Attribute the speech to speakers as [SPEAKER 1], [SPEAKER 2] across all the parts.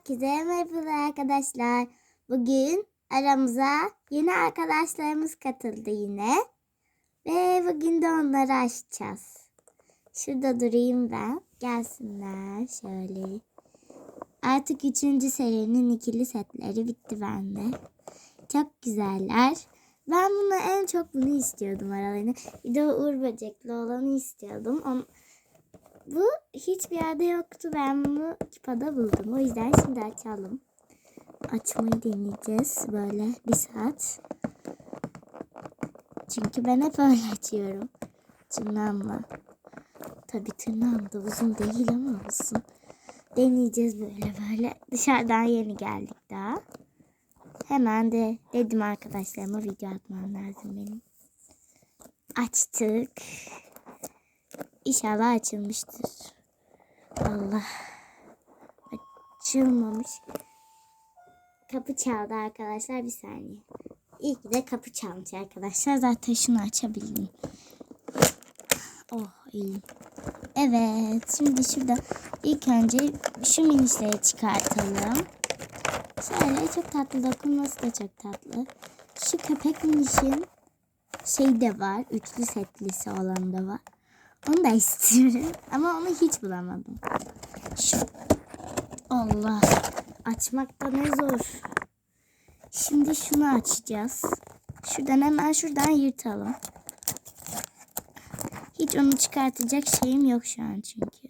[SPEAKER 1] Herkese merhaba arkadaşlar. Bugün aramıza yeni arkadaşlarımız katıldı yine. Ve bugün de onları açacağız. Şurada durayım ben. Gelsinler şöyle. Artık üçüncü serinin ikili setleri bitti bende. Çok güzeller. Ben bunu en çok bunu istiyordum aralarında. Bir de uğur böcekli olanı istiyordum. Onu, bu hiçbir yerde yoktu. Ben bunu Kipa'da buldum. O yüzden şimdi açalım. Açmayı deneyeceğiz böyle bir saat. Çünkü ben hep öyle açıyorum. Tırnağımla. Tabii tırnağım da uzun değil ama olsun. Deneyeceğiz böyle böyle. Dışarıdan yeni geldik daha. Hemen de dedim arkadaşlarıma video atmam lazım benim. Açtık. İnşallah açılmıştır. Allah. Açılmamış. Kapı çaldı arkadaşlar bir saniye. İyi ki de kapı çalmış arkadaşlar. Zaten şunu açabildim. Oh iyi. Evet. Şimdi şurada ilk önce şu minişleri çıkartalım. Şöyle çok tatlı dokunması da çok tatlı. Şu köpek minişin şey de var. Üçlü setlisi olan da var. Onu da istiyorum. Ama onu hiç bulamadım. Şu. Allah. Açmak da ne zor. Şimdi şunu açacağız. Şuradan hemen şuradan yırtalım. Hiç onu çıkartacak şeyim yok şu an çünkü.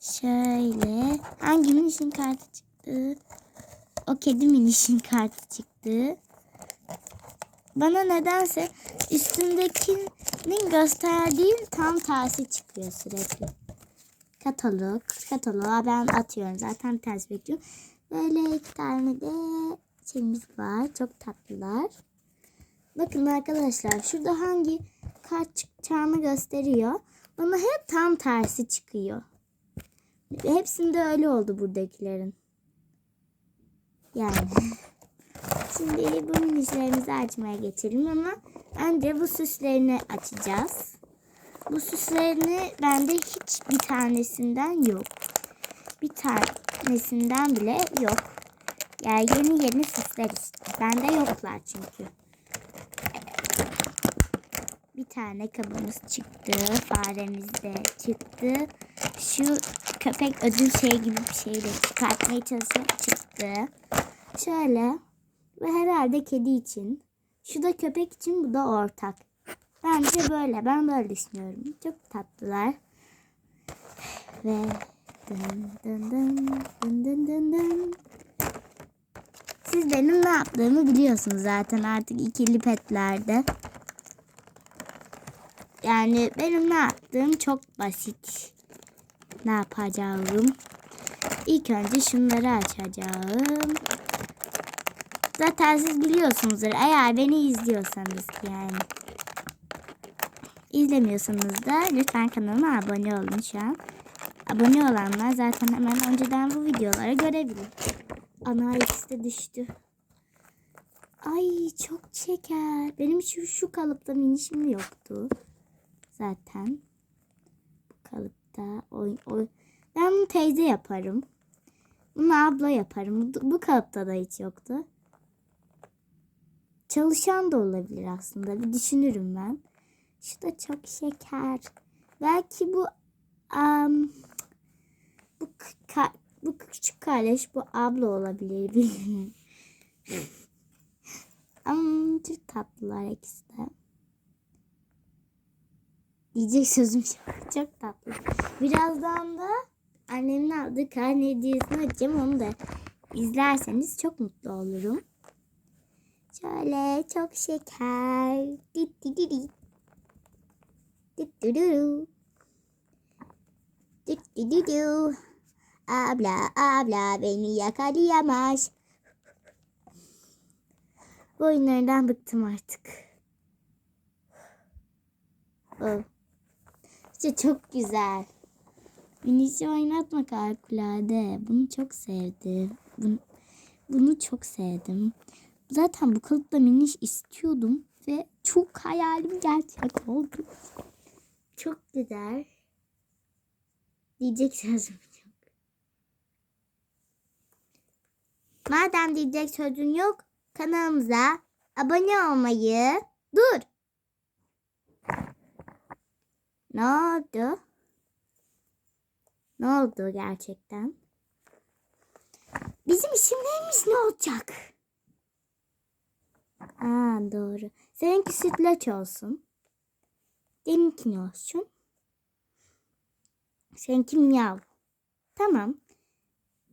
[SPEAKER 1] Şöyle. Hangi minişin kartı çıktı? O kedi minişin kartı çıktı. Bana nedense üstündekinin gösterdiği tam tersi çıkıyor sürekli. Katalog. Kataloğa ben atıyorum. Zaten ters bekliyorum. Böyle iki tane de şeyimiz var. Çok tatlılar. Bakın arkadaşlar şurada hangi kart çıkacağını gösteriyor. Bana hep tam tersi çıkıyor. Hepsinde öyle oldu buradakilerin. Yani. Şimdi bu minişlerimizi açmaya geçelim ama önce bu süslerini açacağız. Bu süslerini bende hiç bir tanesinden yok. Bir tanesinden bile yok. Yani yeni yeni süsler işte. Bende yoklar çünkü. Bir tane kabımız çıktı. Faremiz de çıktı. Şu köpek ödül şey gibi bir şeyle çıkartmaya çalışıyor. Çıktı. Şöyle. Ve herhalde kedi için. Şu da köpek için bu da ortak. Bence böyle. Ben böyle düşünüyorum. Çok tatlılar. Ve dın dın dın dın dın dın dın. Siz benim ne yaptığımı biliyorsunuz zaten artık ikili petlerde. Yani benim ne yaptığım çok basit. Ne yapacağım? İlk önce şunları açacağım. Zaten siz biliyorsunuzdur. Eğer beni izliyorsanız yani. İzlemiyorsanız da lütfen kanalıma abone olun şu an. Abone olanlar zaten hemen önceden bu videoları görebilir. Ana ikisi düştü. Ay çok şeker. Benim şu, şu kalıpta minişim yoktu. Zaten. Bu kalıpta. Oy, oy. Ben bunu teyze yaparım. Bunu abla yaparım. Bu kalıpta da hiç yoktu. Çalışan da olabilir aslında. Bir düşünürüm ben. Şu da çok şeker. Belki bu um, bu ka- bu küçük kardeş bu abla olabilir bilmiyorum. Ama çok tatlılar ikisi de. Diyecek sözüm yok. Çok tatlı. Birazdan da annemin aldığı karne hediyesini açacağım. Onu da izlerseniz çok mutlu olurum. Şöyle çok şeker. Abla abla beni yakalayamaz. Bu oyunlardan bıktım artık. Oh. İşte çok güzel. Minişi oynatmak harikulade. Bunu çok sevdim. Bunu, bunu çok sevdim. Zaten bu kalıpla miniş istiyordum ve çok hayalim gerçek oldu. Çok güzel. Diyecek sözüm yok. Madem diyecek sözün yok kanalımıza abone olmayı dur. Ne oldu? Ne oldu gerçekten? Bizim isimlerimiz ne olacak? Aa doğru. Seninki sütlaç olsun. Benimki ne olsun? Seninki miyav. Tamam.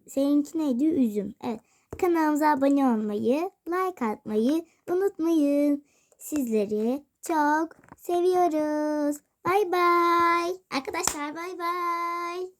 [SPEAKER 1] Seninki neydi? Üzüm. Evet. Kanalımıza abone olmayı, like atmayı unutmayın. Sizleri çok seviyoruz. Bay bay. Arkadaşlar bay bay.